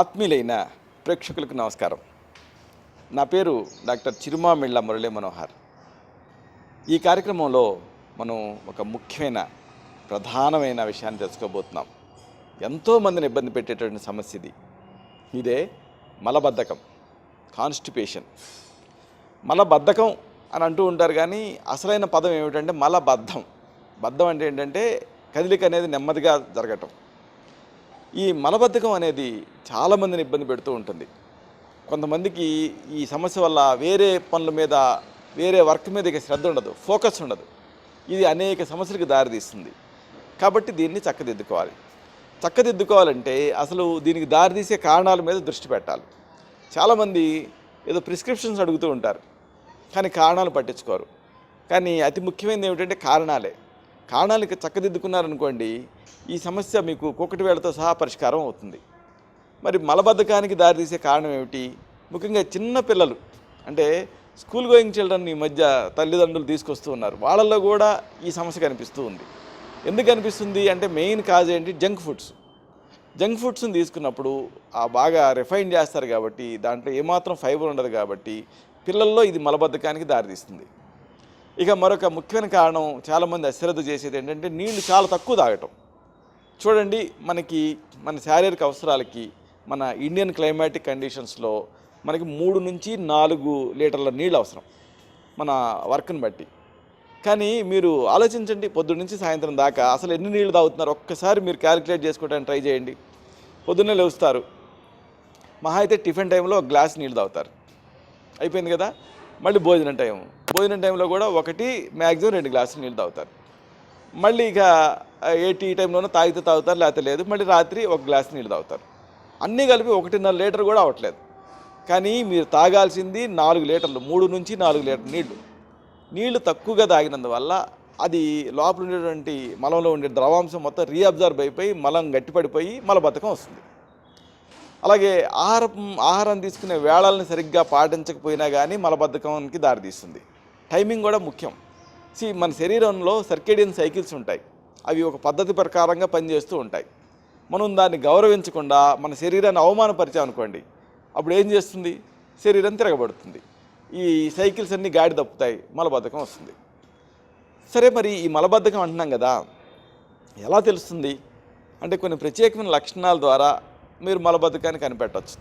ఆత్మీయులైన ప్రేక్షకులకు నమస్కారం. నా పేరు డాక్టర్ చిరుమామిళ్ళ మురళీ మనోహర్. ఈ కార్యక్రమంలో మనం ఒక ముఖ్యమైన ప్రధానమైన విషయాన్ని తెలుసుకోబోతున్నాం. ఎంతోమందిని ఇబ్బంది పెట్టేటువంటి సమస్య ఇది. ఇదే మలబద్ధకం కాన్స్టిపేషన్ మలబద్ధకం అని అంటూ ఉంటారు కానీ అసలైన పదం ఏమిటంటే మలబద్ధం. బద్ధం అంటే ఏంటంటే కదిలిక అనేది నెమ్మదిగా జరగటం. ఈ మలబద్ధకం అనేది చాలామందిని ఇబ్బంది పెడుతూ ఉంటుంది. కొంతమందికి ఈ సమస్య వల్ల వేరే పనుల మీద వేరే వర్క్ మీద ఇక శ్రద్ధ ఉండదు ఫోకస్ ఉండదు. ఇది అనేక సమస్యలకు దారితీస్తుంది. కాబట్టి దీన్ని చక్కదిద్దుకోవాలి. చక్కదిద్దుకోవాలంటే అసలు దీనికి దారితీసే కారణాల మీద దృష్టి పెట్టాలి. చాలామంది ఏదో ప్రిస్క్రిప్షన్స్ అడుగుతూ ఉంటారు కానీ కారణాలు పట్టించుకోరు. కానీ అతి ముఖ్యమైనది ఏమిటంటే కారణాలే. కారణాలు చక్కదిద్దుకున్నారనుకోండి ఈ సమస్య మీకు కుక్కటి వేళతో సహా పరిష్కారం అవుతుంది. మరి మలబద్ధకానికి దారితీసే కారణం ఏమిటి? ముఖ్యంగా చిన్న పిల్లలు అంటే స్కూల్ గోయింగ్ చిల్డ్రన్ ఈ మధ్య తల్లిదండ్రులు తీసుకొస్తూ ఉన్నారు. వాళ్ళల్లో కూడా ఈ సమస్య కనిపిస్తూ ఉంది. ఎందుకు కనిపిస్తుంది అంటే మెయిన్ కాజ్ ఏంటి? Junk foods. జంక్ ఫుడ్స్ని తీసుకున్నప్పుడు ఆ బాగా రిఫైన్ చేస్తారు కాబట్టి దాంట్లో ఏమాత్రం ఫైబర్ ఉండదు కాబట్టి పిల్లల్లో ఇది మలబద్ధకానికి దారితీస్తుంది. ఇక మరొక ముఖ్యమైన కారణం చాలామంది అశ్రద్ధ చేసేది ఏంటంటే నీళ్ళు చాలా తక్కువ తాగటం. చూడండి మనకి మన శారీరక అవసరాలకి మన ఇండియన్ క్లైమాటిక్ కండిషన్స్లో మనకి మూడు నుంచి నాలుగు లీటర్ల నీళ్ళు అవసరం మన వర్క్ని బట్టి. కానీ మీరు ఆలోచించండి పొద్దున్న నుంచి సాయంత్రం దాకా అసలు ఎన్ని నీళ్ళు తాగుతున్నారు? ఒక్కసారి మీరు క్యాలిక్యులేట్ చేసుకోవడానికి ట్రై చేయండి. పొద్దున్నే లేవుస్తారు మహా అయితే టిఫిన్ టైంలో ఒక గ్లాస్ నీళ్ళు తాగుతారు. అయిపోయింది కదా? మళ్ళీ భోజనం టైం భోజనం టైంలో కూడా ఒకటి మ్యాక్సిమం రెండు గ్లాసులు నీళ్ళు తాగుతారు. మళ్ళీ ఇక ఏ టీ టైంలోనూ తాగితే తాగుతారు లేకపోతే లేదు. మళ్ళీ రాత్రి ఒక గ్లాస్ నీళ్ళు తాగుతారు. అన్నీ కలిపి ఒకటిన్నర లీటర్ కూడా అవ్వట్లేదు. కానీ మీరు తాగాల్సింది నాలుగు లీటర్లు మూడు నుంచి నాలుగు లీటర్ నీళ్ళు నీళ్ళు తక్కువగా తాగినందువల్ల అది లోపల ఉండేటువంటి మలంలో ఉండే ద్రవాంశం మొత్తం రీఅబ్జర్వ్ అయిపోయి మలం గట్టిపడిపోయి మలబద్ధకం వస్తుంది. అలాగే ఆహారం ఆహారం తీసుకునే వేళల్ని సరిగ్గా పాటించకపోయినా కానీ మలబద్ధకానికి దారితీస్తుంది. టైమింగ్ కూడా ముఖ్యం. సి మన శరీరంలో సర్కేడియన్ సైకిల్స్ ఉంటాయి. అవి ఒక పద్ధతి ప్రకారంగా పనిచేస్తూ ఉంటాయి. మనం దాన్ని గౌరవించకుండా మన శరీరాన్ని అవమానపరిచామనుకోండి అప్పుడు ఏం చేస్తుంది? శరీరం తిరగబడుతుంది. ఈ సైకిల్స్ అన్నీ గాడి తప్పుతాయి మలబద్ధకం వస్తుంది. సరే మరి ఈ మలబద్ధకం అంటున్నాం కదా ఎలా తెలుస్తుంది? అంటే కొన్ని ప్రత్యేకమైన లక్షణాల ద్వారా మీరు మలబద్ధకాన్ని కనిపెట్టవచ్చు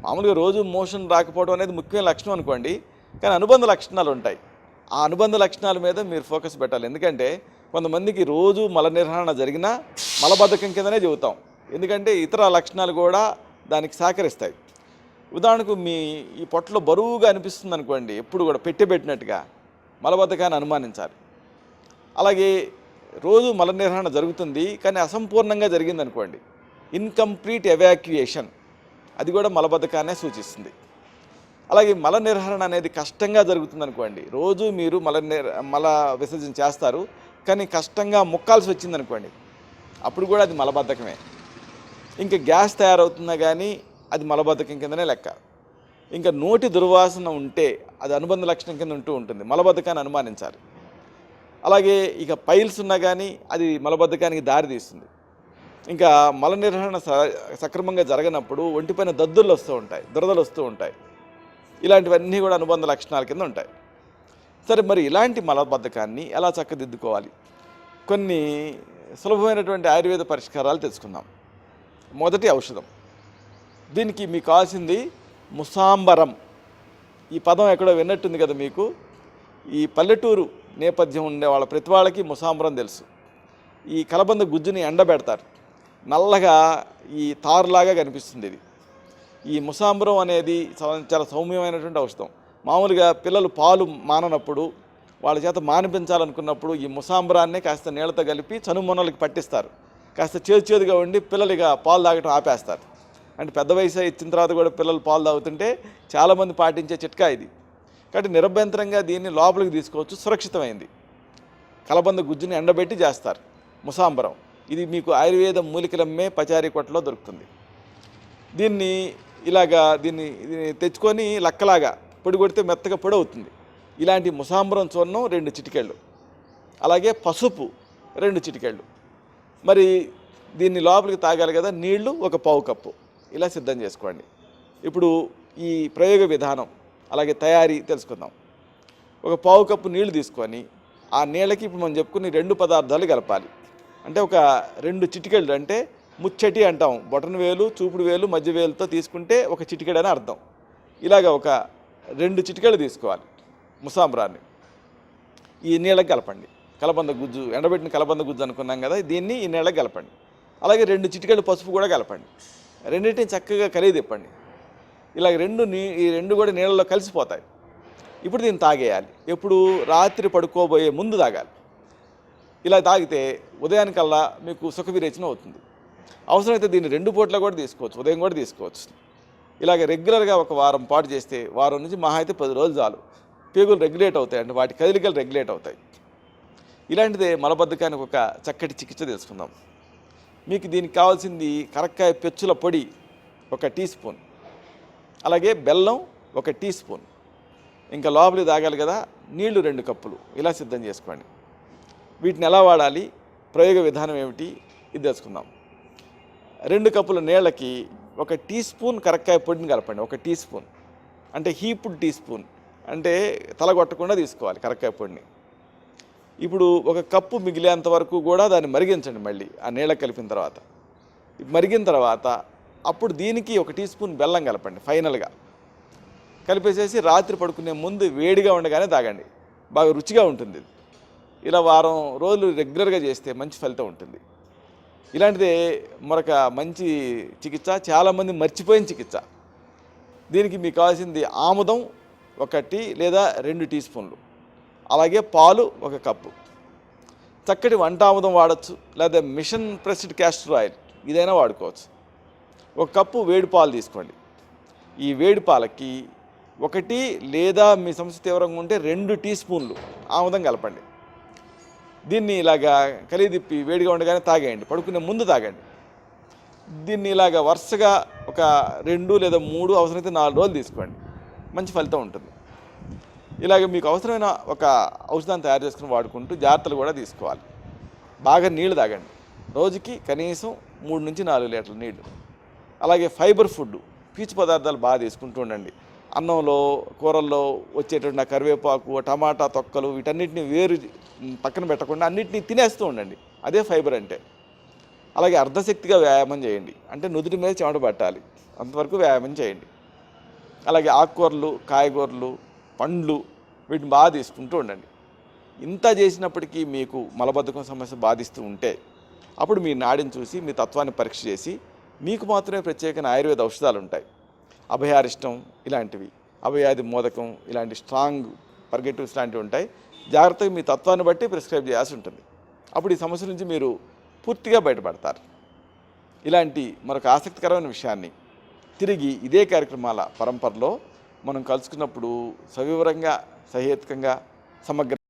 మామూలుగా రోజు మోషన్ రాకపోవడం అనేది ముఖ్యమైన లక్షణం అనుకోండి కానీ అనుబంధ లక్షణాలు ఉంటాయి. ఆ అనుబంధ లక్షణాల మీద మీరు ఫోకస్ పెట్టాలి. ఎందుకంటే కొంతమందికి రోజు మల నిర్వహణ జరిగినా మలబద్ధకం కిందనే చెబుతాం. ఎందుకంటే ఇతర లక్షణాలు కూడా దానికి సహకరిస్తాయి. ఉదాహరణకు మీ ఈ పొట్టలో బరువుగా అనిపిస్తుంది అనుకోండి ఎప్పుడు కూడా పెట్టి పెట్టినట్టుగా మలబద్ధకాన్ని అనుమానించాలి. అలాగే రోజు మల నిర్వహణ జరుగుతుంది కానీ అసంపూర్ణంగా జరిగింది అనుకోండి ఇన్కంప్లీట్ ఎవాక్యుయేషన్ అది కూడా మలబద్ధకాన్నే సూచిస్తుంది. అలాగే మల నిర్హరణ అనేది కష్టంగా జరుగుతుంది అనుకోండి రోజు మీరు మల నిర్ మల విసర్జన చేస్తారు. కానీ కష్టంగా ముక్కాల్సి వచ్చింది అనుకోండి అప్పుడు కూడా అది మలబద్ధకమే. ఇంకా గ్యాస్ తయారవుతున్నా కానీ అది మలబద్ధకం కిందనే లెక్క. ఇంకా నోటి దుర్వాసన ఉంటే అది అనుబంధ లక్షణం కింద ఉంటూ ఉంటుంది. మలబద్ధకాన్ని అనుమానించాలి. అలాగే ఇక పైల్స్ ఉన్నా కానీ అది మలబద్ధకానికి దారి తీస్తుంది. ఇంకా మల నిర్వహణ సక్రమంగా జరగనప్పుడు ఒంటిపైన దద్దుర్లు వస్తూ ఉంటాయి. దురదలు వస్తూ ఉంటాయి. ఇలాంటివన్నీ కూడా అనుబంధ లక్షణాల కింద ఉంటాయి. సరే మరి ఇలాంటి మలబద్ధకాన్ని ఎలా చక్కదిద్దుకోవాలి? కొన్ని సులభమైనటువంటి ఆయుర్వేద పరిష్కారాలు తెలుసుకుందాం. మొదటి ఔషధం. దీనికి మీకు కావాల్సింది ముసాంబరం. ఈ పదం ఎక్కడో విన్నట్టుంది కదా మీకు? ఈ పల్లెటూరు నేపథ్యం ఉండే వాళ్ళ ప్రతి వాళ్ళకి ముసాంబరం తెలుసు. ఈ కలబంద గుజ్జుని ఎండబెడతారు. నల్లగా ఈ తారులాగా కనిపిస్తుంది ఇది. ఈ ముసాంబరం అనేది చాలా- చాలా సౌమ్యమైనటువంటి ఔషధం. మామూలుగా పిల్లలు పాలు మాననప్పుడు వాళ్ళ చేత మానిపించాలనుకున్నప్పుడు ఈ ముసాంబరాన్ని కాస్త నీళ్ళతో కలిపి చనుమొనలకి పట్టిస్తారు. కాస్త చేదు చేదుగా ఉండి పిల్లలు ఇక పాలు తాగటం ఆపేస్తారు. అంటే పెద్ద వయసు ఇచ్చిన తర్వాత కూడా పిల్లలు పాలు తాగుతుంటే చాలామంది పాటించే చిట్కా ఇది. కాబట్టి నిరభ్యంతరంగా దీన్ని లోపలికి తీసుకోవచ్చు సురక్షితమైంది. కలబంద గుజ్జుని ఎండబెట్టి చేస్తారు ముసాంబరం. ఇది మీకు ఆయుర్వేద మూలికలమ్మే పచారీ కొట్టలో దొరుకుతుంది. దీన్ని ఇలాగా దీన్ని దీన్ని తెచ్చుకొని లక్కలాగా పొడి కొడితే మెత్తగా పొడి అవుతుంది. ఇలాంటి ముసాంబరం చూర్ణం రెండు చిటికెళ్ళు. అలాగే పసుపు రెండు చిటికెళ్ళు. మరి దీన్ని లోపలికి తాగాలి కదా నీళ్ళు ఒక పావు కప్పు. ఇలా సిద్ధం చేసుకోండి. ఇప్పుడు ఈ ప్రయోగ విధానం అలాగే తయారీ తెలుసుకుందాం. ఒక పావు కప్పు నీళ్ళు తీసుకొని ఆ నీళ్ళకి ఇప్పుడు మనం చెప్పుకుని రెండు పదార్థాలు కలపాలి. అంటే ఒక రెండు చిటికెళ్ళు అంటే ముచ్చటి అంటాం. బొటన్ వేలు చూపుడు వేలు మధ్య వేలుతో తీసుకుంటే ఒక చిటికెడు అని అర్థం. ఇలాగ ఒక రెండు చిటికెలు తీసుకోవాలి ముసాంబ్రాన్ని. ఈ నీళ్ళకి కలపండి. కలబంద గుజ్జు ఎండబెట్టిన కలబంద గుజ్జు అనుకున్నాం కదా దీన్ని ఈ నీళ్ళకి కలపండి. అలాగే రెండు చిటికెళ్ళు పసుపు కూడా కలపండి. రెండింటిని చక్కగా కలిగి తిప్పండి. ఇలాగ రెండు నీ ఈ రెండు కూడా నీళ్ళలో కలిసిపోతాయి. ఇప్పుడు దీన్ని తాగేయాలి. ఎప్పుడు రాత్రి పడుకోబోయే ముందు తాగాలి. ఇలా తాగితే ఉదయానికల్లా మీకు సుఖ విరేచన అవుతుంది. అవసరమైతే దీన్ని రెండు పూట్ల కూడా తీసుకోవచ్చు ఉదయం కూడా తీసుకోవచ్చు. ఇలాగే రెగ్యులర్గా ఒక వారం పాటు చేస్తే వారం నుంచి మహా అయితే పది రోజులు చాలు. పేగులు రెగ్యులేట్ అవుతాయి అంటే వాటి కదలికలు రెగ్యులేట్ అవుతాయి. ఇలాంటిదే మలబద్ధకానికి ఒక చక్కటి చికిత్స తెలుసుకుందాం మీకు దీనికి కావాల్సింది కరక్కాయ పెచ్చుల పొడి ఒక టీ స్పూన్ అలాగే బెల్లం ఒక టీ స్పూన్. ఇంకా లోపలి తాగాలి కదా నీళ్ళు రెండు కప్పులు ఇలా సిద్ధం చేసుకోండి. వీటిని ఎలా వాడాలి ప్రయోగ విధానం ఏమిటి ఇది తెలుసుకుందాం. రెండు కప్పుల నీళ్ళకి ఒక టీ స్పూన్ కరక్కాయ పొడిని కలపండి ఒక టీ స్పూన్. అంటే హీపుడ్ టీ స్పూన్. అంటే తలగొట్టకుండా తీసుకోవాలి కరక్కాయ పొడిని. ఇప్పుడు ఒక కప్పు మిగిలేంత వరకు కూడా దాన్ని మరిగించండి మళ్ళీ ఆ నీళ్ళ కలిపిన తర్వాత. మరిగిన తర్వాత అప్పుడు దీనికి ఒక టీ స్పూన్ బెల్లం కలపండి ఫైనల్గా. కలిపేసేసి రాత్రి పడుకునే ముందు వేడిగా ఉండగానే తాగండి. బాగా రుచిగా ఉంటుంది ఇలా వారం రోజులు రెగ్యులర్గా చేస్తే మంచి ఫలితం ఉంటుంది. ఇలాంటిది మరొక మంచి చికిత్స చాలామంది మర్చిపోయిన చికిత్స. దీనికి మీకు కావాల్సింది ఆముదం ఒకటి లేదా రెండు టీ స్పూన్లు. అలాగే పాలు ఒక కప్పు. చక్కటి వంట ఆముదం వాడచ్చు లేదా మిషన్ ప్రెస్డ్ క్యాస్టర్ ఆయిల్ ఇదైనా వాడుకోవచ్చు. ఒక కప్పు వేడి పాలు తీసుకోండి. ఈ వేడి పాలకి ఒకటి లేదా మీ సమస్య తీవ్రంగా ఉంటే రెండు టీ స్పూన్లు ఆముదం కలపండి. దీన్ని ఇలాగా కలిదిప్పి వేడిగా ఉండగానే తాగేయండి. పడుకునే ముందు తాగండి. దీన్ని ఇలాగ వరుసగా ఒక రెండు లేదా మూడు అవసరమైతే నాలుగు రోజులు తీసుకోండి. మంచి ఫలితం ఉంటుంది. ఇలాగ మీకు అవసరమైన ఒక ఔషధాన్ని తయారు చేసుకుని వాడుకుంటూ జాగ్రత్తలు కూడా తీసుకోవాలి. బాగా నీళ్ళు తాగండి. రోజుకి కనీసం మూడు నుంచి నాలుగు లీటర్ల నీళ్ళు. అలాగే ఫైబర్ ఫుడ్ పీచు పదార్థాలు బాగా తీసుకుంటూ ఉండండి. అన్నంలో కూరల్లో వచ్చేటువంటి కరివేపాకు టమాటా తొక్కలు వీటన్నిటిని వేరు పక్కన పెట్టకుండా అన్నిటినీ తినేస్తూ ఉండండి. అదే ఫైబర్ అంటే. అలాగే అర్ధశక్తిగా వ్యాయామం చేయండి. అంటే నుదుటి మీద చెమట పట్టాలి. అంతవరకు వ్యాయామం చేయండి. అలాగే ఆకుకూరలు కాయగూరలు పండ్లు వీటిని బాగా తీసుకుంటూ ఉండండి. ఇంత చేసినప్పటికీ మీకు మలబద్ధకం సమస్య బాధిస్తూ ఉంటే అప్పుడు మీ నాడిని చూసి మీ తత్వాన్ని పరీక్ష చేసి మీకు మాత్రమే ప్రత్యేకమైన ఆయుర్వేద ఔషధాలు ఉంటాయి. అభయారిష్టం ఇలాంటివి. అభయాది మోదకం ఇలాంటి స్ట్రాంగ్ పర్గెటివ్స్ లాంటివి ఉంటాయి. జాగ్రత్తగా మీ తత్వాన్ని బట్టి ప్రిస్క్రైబ్ చేయాల్సి ఉంటుంది. అప్పుడు ఈ సమస్య నుంచి మీరు పూర్తిగా బయటపడతారు. ఇలాంటి మరొక ఆసక్తికరమైన విషయాన్ని తిరిగి ఇదే కార్యక్రమాల పరంపరలో మనం కలుసుకున్నప్పుడు సవివరంగా సహేతుకంగా సమగ్ర